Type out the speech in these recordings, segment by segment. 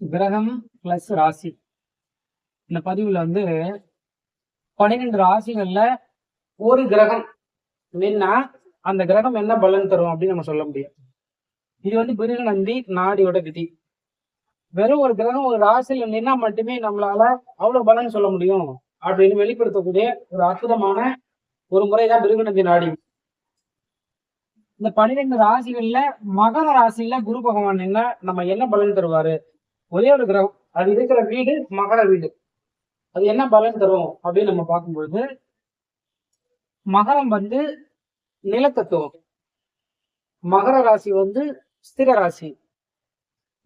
கிரகம் பிளஸ் ராசி. இந்த பதிவுல வந்து பன்னிரெண்டு ராசிகள்ல ஒரு கிரகம். நின்னா அந்த கிரகம் என்ன பலன் தரும் அப்படின்னு நம்ம சொல்ல முடியும். இது வந்து பிருகநந்தி நாடியோட விதி. வெறும் ஒரு கிரகம் ஒரு ராசியில நின்னா மட்டுமே நம்மளால அவ்வளவு பலன் சொல்ல முடியும் அப்படின்னு வெளிப்படுத்தக்கூடிய ஒரு அற்புதமான ஒரு முறைதான் பிருகநந்தி நாடி. இந்த பன்னிரெண்டு ராசிகள்ல மகர ராசியில குரு பகவான் என்ன நம்ம என்ன பலன் தருவாரு? ஒரே ஒரு கிரகம். அது இருக்கிற வீடு மகர வீடு. அது என்ன பலன் தரும் அப்படின்னு நம்ம பார்க்கும்பொழுது மகரம் வந்து நிலத்தத்துவம். மகர ராசி வந்து ஸ்திர ராசி.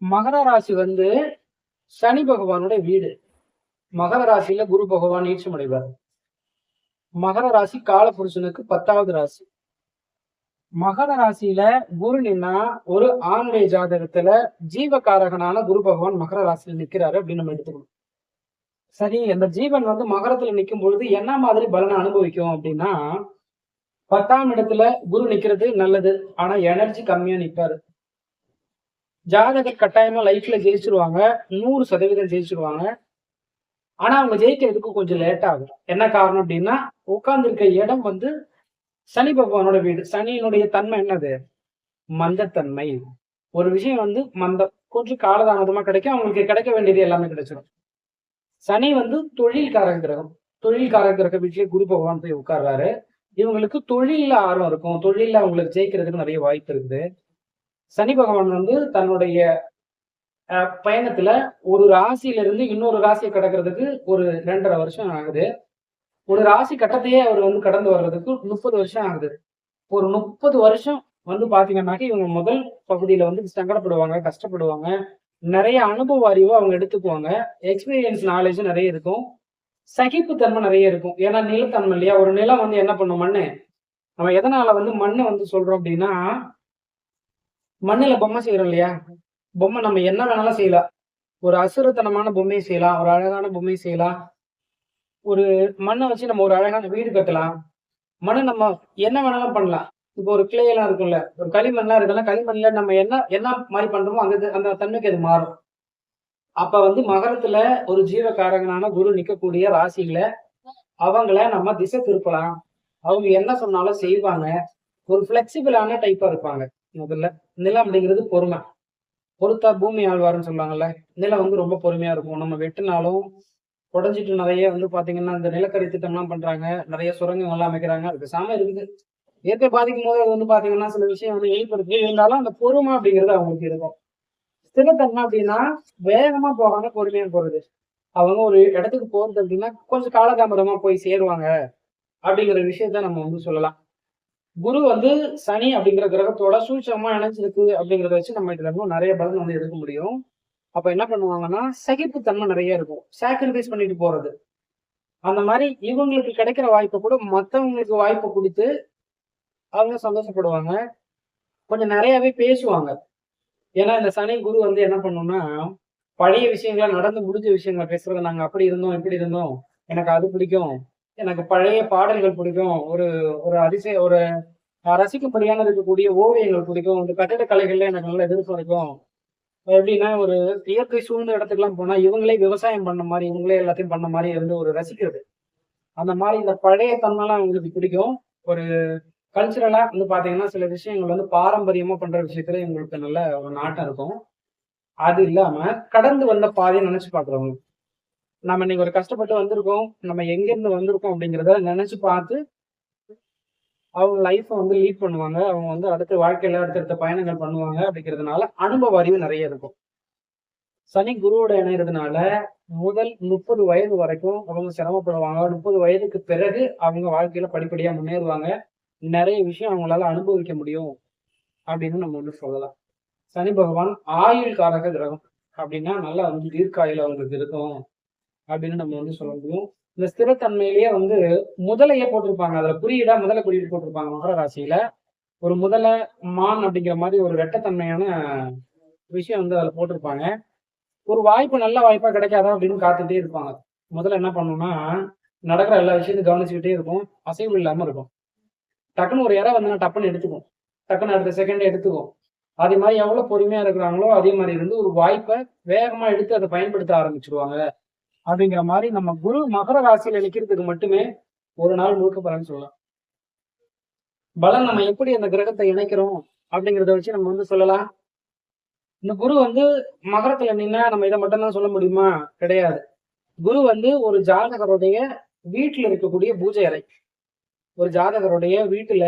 மகர ராசி வந்து சனி பகவானுடைய வீடு. மகர ராசியில குரு பகவான் நீச்சம் அடைவார் மகர ராசி காலபுருஷனுக்கு பத்தாவது ராசி. மகர ராசியில குரு நின்னா ஒரு ஆணுடைய ஜாதகத்துல ஜீவகாரகனான குரு பகவான் மகர ராசியில நிக்கிறாரு அப்படின்னு நம்ம எடுத்துக்கணும். சரி அந்த ஜீவன் வந்து மகரத்துல நிக்கும் பொழுது என்ன மாதிரி பலனை அனுபவிக்கும் அப்படின்னா பத்தாம் இடத்துல குரு நிக்கிறது நல்லது ஆனா எனர்ஜி கம்மியா நிப்பாரு. ஜாதகர் கட்டாயமா லைஃப்ல ஜெயிச்சிருவாங்க நூறு சதவீதம் ஜெயிச்சிருவாங்க. ஆனா அவங்க ஜெயிக்கிறதுக்கு கொஞ்சம் லேட் ஆகும். என்ன காரணம் அப்படின்னா உட்கார்ந்துருக்க இடம் வந்து சனி பகவானோட வீடு. சனியினுடைய தன்மை என்னது? மந்தத்தன்மை. ஒரு விஷயம் வந்து மந்தம். கொஞ்சம் காலதாமதமா கிடைக்கும். அவங்களுக்கு கிடைக்க வேண்டியது எல்லாமே கிடைச்சிடும். சனி வந்து தொழில்கார கிரகம். தொழில்கார கிரக வீட்டிலே குரு பகவான் போய் உட்கார்றாரு. இவங்களுக்கு தொழில ஆர்வம் இருக்கும். தொழில அவங்களுக்கு ஜெயிக்கிறதுக்கு நிறைய வாய்ப்பு இருக்குது. சனி பகவான் வந்து தன்னுடைய அஹ், பயணத்துல ஒரு ராசியில இருந்து இன்னொரு ராசியை கிடக்கிறதுக்கு ஒரு ரெண்டரை வருஷம் ஆகுது. ஒரு ராசி கட்டத்தையே அவர் வந்து கடந்து வர்றதுக்கு முப்பது வருஷம் ஆகுது. ஒரு முப்பது வருஷம் வந்து பாத்தீங்கன்னாக்க இவங்க முதல் பகுதியில வந்து சங்கடப்படுவாங்க கஷ்டப்படுவாங்க. நிறைய அனுபவ அறிவை அவங்க எடுத்துக்குவாங்க. எக்ஸ்பீரியன்ஸ் நாலேஜ் நிறைய இருக்கும். சகிப்புத்தன்மை நிறைய இருக்கும். ஏன்னா நிலத்தன்மை இல்லையா? ஒரு நிலம் வந்து என்ன பண்ணும்? மண்ணு. நம்ம எதனால வந்து மண்ணை வந்து சொல்றோம் அப்படின்னா மண்ணுல பொம்மை செய்யறோம் இல்லையா? பொம்மை நம்ம என்ன வேணாலும் செய்யலாம். ஒரு அசுரத்தனமான பொம்மையை செய்யலாம். ஒரு அழகான பொம்மையை செய்யலாம். ஒரு மண்ணை வச்சு நம்ம ஒரு அழகான வீடு கட்டலாம். மண்ணை நம்ம என்ன வேணாலும் பண்ணலாம். இப்போ ஒரு கிளையெல்லாம் இருக்கும்ல ஒரு களிமண்லாம் இருக்குல்ல களிமண்ல நம்ம என்ன என்ன மாதிரி பண்றோமோ அந்த அந்த தன்மைக்கு அது மாறும். அப்ப வந்து மகரத்துல ஒரு ஜீவகாரகனான குரு நிக்கக்கூடிய ராசிகளை அவங்கள நம்ம திசை திருப்பலாம். அவங்க என்ன சொன்னாலும் செய்வாங்க. ஒரு ஃபிளெக்சிபிளான டைப்பா இருப்பாங்க. முதல்ல நிலம் அப்படிங்கிறது பொறுமை. பொறுத்தா பூமி ஆழ்வார்னு சொல்லுவாங்கல்ல நிலம் வந்து ரொம்ப பொறுமையா இருக்கும். நம்ம வெட்டினாலும் உடஞ்சிட்டு நிறைய வந்து பாத்தீங்கன்னா இந்த நிலக்கரி திட்டம்லாம் பண்றாங்க. நிறைய சுரங்கங்கள் எல்லாம் அமைக்கிறாங்க. அது பேசாம இருக்குது. இயற்கை பாதிக்கும் போது அது வந்து பாத்தீங்கன்னா சில விஷயம் வந்து வெளிப்படுத்தி இருந்தாலும் அந்த பொறுமை அப்படிங்கிறது அவங்களுக்கு இருக்கும். ஸ்திரத்தன்மை அப்படின்னா வேகமா போகாம பொறுமையா போறது. அவங்க ஒரு இடத்துக்கு போறது அப்படின்னா கொஞ்சம் காலதாமதமா போய் சேருவாங்க. அப்படிங்கிற விஷயத்த நம்ம வந்து சொல்லலாம். குரு வந்து சனி அப்படிங்கிற கிரகத்தோட சூட்சமா இணைஞ்சிருக்கு அப்படிங்கறத வச்சு நம்ம இதுல இன்னும் நிறைய பலன் வந்து எடுக்க முடியும். அப்ப என்ன பண்ணுவாங்கன்னா சகிப்புத்தன்மை நிறைய இருக்கும். சாக்ரிஃபைஸ் பண்ணிட்டு போறது. அந்த மாதிரி இவங்களுக்கு கிடைக்கிற வாய்ப்பை கூட மற்றவங்களுக்கு வாய்ப்பை கொடுத்து அவங்க சந்தோஷப்படுவாங்க. கொஞ்சம் நிறையாவே பேசுவாங்க. ஏன்னா இந்த சனி குரு வந்து என்ன பண்ணோம்னா பழைய விஷயங்களை நடந்து முடிஞ்ச விஷயங்களை பேசுறது நாங்க அப்படி இருந்தோம் இப்படி இருந்தோம். எனக்கு அது பிடிக்கும். எனக்கு பழைய பாடல்கள் பிடிக்கும். ஒரு ஒரு அதிசய ஒரு ரசிக்கும்படியான இருக்கக்கூடிய ஓவியங்கள் பிடிக்கும். இந்த கட்டிடக்கலைகள்ல எனக்கு நல்ல எதிர்ப்பு இருக்கும் எப்படின்னா ஒரு இயற்கை சூழ்ந்த இடத்துக்குலாம் போனா இவங்களே விவசாயம் பண்ண மாதிரி இவங்களே எல்லாத்தையும் பண்ண மாதிரி வந்து ஒரு ரசிக்கிறது அந்த மாதிரி இந்த பழைய தன்மைலாம் அவங்களுக்கு பிடிக்கும். ஒரு கல்ச்சுரலா வந்து பாத்தீங்கன்னா சில விஷயங்கள் வந்து பாரம்பரியமா பண்ற விஷயத்துல இவங்களுக்கு நல்ல ஒரு நாட்டம் இருக்கும். அது இல்லாம கடந்து வந்த பாதையை நினைச்சு பாக்குறவங்க. நம்ம இன்னைக்கு ஒரு கஷ்டப்பட்டு வந்திருக்கோம் நம்ம எங்கேருந்து வந்திருக்கோம் அப்படிங்கிறத நினைச்சு பார்த்து அவங்க லைஃப்பை வந்து லீட் பண்ணுவாங்க. அவங்க வந்து அடுத்த வாழ்க்கையில அடுத்தடுத்த பயணங்கள் பண்ணுவாங்க அப்படிங்கிறதுனால அனுபவ அறிவு நிறைய இருக்கும். சனி குருவோட இணைகிறதுனால முதல் முப்பது வயது வரைக்கும் அவங்க சிரமப்படுவாங்க. முப்பது வயதுக்கு பிறகு அவங்க வாழ்க்கையில படிப்படியா முன்னேறுவாங்க. நிறைய விஷயம் அவங்களால அனுபவிக்க முடியும் அப்படின்னு நம்ம வந்து சொல்லலாம். சனி பகவான் ஆயுள் காரக கிரகம் அப்படின்னா நல்லா வந்து தீர்க்காயில் அவங்களுக்கு இருக்கும் அப்படின்னு நம்ம வந்து சொல்ல முடியும். இந்த ஸ்திரத்தன்மையிலேயே வந்து முதலையே போட்டிருப்பாங்க. அதுல குறியீடா முதல குறியீடு போட்டிருப்பாங்க மகர ராசியில. ஒரு முதல மான் அப்படிங்கிற மாதிரி ஒரு ரெட்டத்தன்மையான விஷயம் வந்து அதுல போட்டிருப்பாங்க. ஒரு வாய்ப்பு நல்ல வாய்ப்பா கிடைக்காதா அப்படின்னு காத்துட்டே இருப்பாங்க. முதல்ல என்ன பண்ணணும்னா நடக்கிற எல்லா விஷயத்தையும் கவனிச்சுக்கிட்டே இருக்கும் அசைவு இல்லாம இருக்கும் டக்குன்னு ஒரு இறை வந்து டப்புன்னு எடுத்துக்கும் டக்குன்னு அடுத்த செகண்ட் எடுத்துக்கும் அதே மாதிரி எவ்வளவு பொறுமையா இருக்கிறாங்களோ அதே மாதிரி இருந்து ஒரு வாய்ப்பை வேகமா எடுத்து அதை பயன்படுத்த ஆரம்பிச்சிருவாங்க. அப்படிங்கிற மாதிரி நம்ம குரு மகர ராசியில நிக்கிறதுக்கு மட்டுமே ஒரு நாள் முழுக்க பலன் சொல்லலாம். பலன் நம்ம எப்படி அந்த கிரகத்தை இணைக்கிறோம் அப்படிங்கிறத வச்சு நம்ம வந்து சொல்லலாம். இந்த குரு வந்து மகரத்துல நின்னா நம்ம இதை மட்டும் தான் சொல்ல முடியுமா? கிடையாது. குரு வந்து ஒரு ஜாதகருடைய வீட்டுல இருக்கக்கூடிய பூஜை அறை. ஒரு ஜாதகருடைய வீட்டுல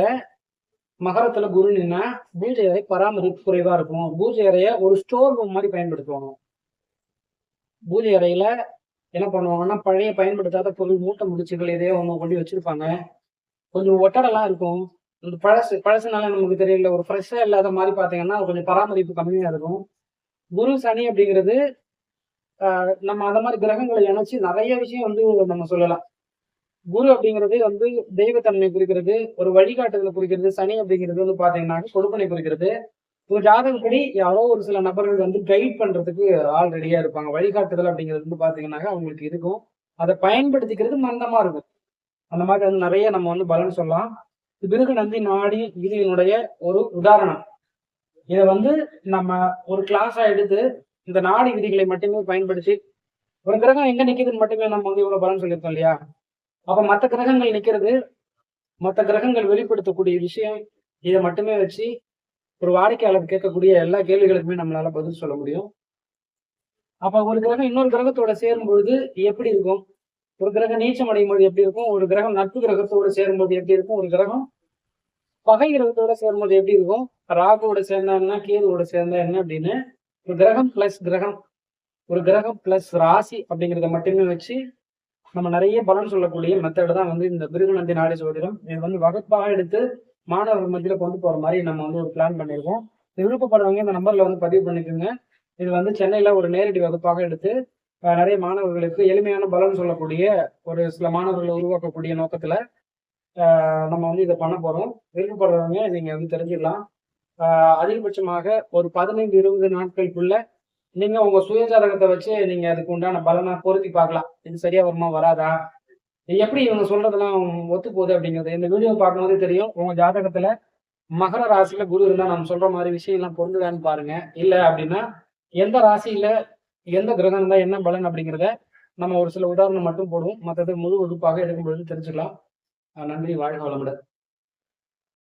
மகரத்துல குரு நின்னா பூஜை அறை பராமரிப்பு குறைவா இருக்கும். பூஜை அறைய ஒரு ஸ்டோர் ரூம் மாதிரி பயன்படுத்துவாங்க. பூஜை அறையில என்ன பண்ணுவாங்கன்னா பழைய பயன்படுத்தாத பொருள் மூட்டை முடிச்சுகள் எதையோ அவங்க கொண்டு வச்சிருப்பாங்க. கொஞ்சம் ஒட்டடெல்லாம் இருக்கும். இந்த பழசு பழசுனால நமக்கு தெரியல ஒரு ஃப்ரெஷ்ஷாக இல்லாத மாதிரி பாத்தீங்கன்னா கொஞ்சம் பராமரிப்பு கம்மியா இருக்கும். குரு சனி அப்படிங்கிறது ஆஹ் நம்ம அந்த மாதிரி கிரகங்களை இணைச்சி நிறைய விஷயம் வந்து நம்ம சொல்லலாம். குரு அப்படிங்கிறது வந்து தெய்வத்தன்மை குறிக்கிறது ஒரு வழிகாட்டுதலை குறிக்கிறது சனி அப்படிங்கிறது வந்து பார்த்தீங்கன்னா கொடுப்பனை குறிக்கிறது. இப்போ ஜாதகப்படி யாரோ ஒரு சில நபர்கள் வந்து கைட் பண்றதுக்கு ஆள் ரெடியா இருப்பாங்க. வழிகாட்டுதல் அப்படிங்கிறது வந்து பாத்தீங்கன்னாக்க அவங்களுக்கு இருக்கும். அதை பயன்படுத்திக்கிறது மந்தமா இருக்கும். அந்த மாதிரி வந்து நிறைய நம்ம வந்து பலன் சொல்லலாம். பிருகு நந்தி நாடி விதியினுடைய ஒரு உதாரணம். இதை வந்து நம்ம ஒரு கிளாஸா எடுத்து இந்த நாடி விதிகளை மட்டுமே பயன்படுத்தி ஒரு கிரகம் எங்க நிக்குதுன்னு மட்டுமே நம்ம வந்து இவ்வளவு பலன் சொல்லியிருக்கோம் இல்லையா? அப்ப மற்ற கிரகங்கள் நிக்கிறது மற்ற கிரகங்கள் வெளிப்படுத்தக்கூடிய விஷயம் இதை மட்டுமே வச்சு ஒரு வாடிக்கையாளர் கேட்கக்கூடிய எல்லா கேள்விகளுக்குமே நம்மளால பதில் சொல்ல முடியும். அப்ப ஒரு கிரகம் இன்னொரு கிரகத்தோட சேரும் பொழுது எப்படி இருக்கும்? ஒரு கிரகம் நீச்சம் அடையும் போது எப்படி இருக்கும்? ஒரு கிரகம் நட்பு கிரகத்தோட சேரும்போது எப்படி இருக்கும்? ஒரு கிரகம் பகை கிரகத்தோட சேரும்போது எப்படி இருக்கும்? ராகுவோட சேர்ந்தா என்ன? கேதுவோட சேர்ந்தா என்ன அப்படின்னு ஒரு கிரகம் பிளஸ் கிரகம் ஒரு கிரகம் பிளஸ் ராசி அப்படிங்கிறத மட்டுமே வச்சு நம்ம நிறைய பலன் சொல்லக்கூடிய மெத்தட் தான் வந்து இந்த பிருகுநந்தி நாடி சோதிடம். இது வந்து வகுப்பாக எடுத்து மாணவர்கள் மத்தியில் கொண்டு போகிற மாதிரி நம்ம வந்து ஒரு பிளான் பண்ணியிருக்கோம் இது விருப்பப்படுறவங்க இந்த நம்பரில் வந்து பதிவு பண்ணிக்கோங்க. இது வந்து சென்னையில் ஒரு நேரடி வகுப்பாக எடுத்து நிறைய மாணவர்களுக்கு எளிமையான பலன் சொல்லக்கூடிய ஒரு சில மாணவர்களை உருவாக்கக்கூடிய நோக்கத்துல ஆஹ் நம்ம வந்து இதை பண்ண போறோம். விருப்பப்படுறவங்க நீங்கள் வந்து தெரிஞ்சிடலாம் ஆஹ் அதிகபட்சமாக ஒரு பதினைந்து இருபது நாட்களுக்குள்ள நீங்கள் உங்க சுயஜாதகத்தை வச்சு நீங்க அதுக்கு உண்டான பலனை பொருத்தி பார்க்கலாம். இது சரியா வருமா வராதா? எப்படி இவங்க சொல்றதெல்லாம் ஒத்து போகுது அப்படிங்கிறது? இந்த வீடியோ பார்க்கும்போதே தெரியும். உங்க ஜாதகத்துல மகர ராசியில குரு இருந்தா நம்ம சொல்ற மாதிரி விஷயம் எல்லாம் பொருந்துதான்னு பாருங்க. இல்ல அப்படின்னா எந்த ராசியில எந்த கிரகம் இருந்தா என்ன பலன் அப்படிங்கிறத நம்ம ஒரு சில உதாரணம் மட்டும் போடுவோம். மற்றது முழு வகுப்பாக எடுக்கும் பொழுது தெரிஞ்சுக்கலாம். நன்றி வாழ்க வளமுடன்.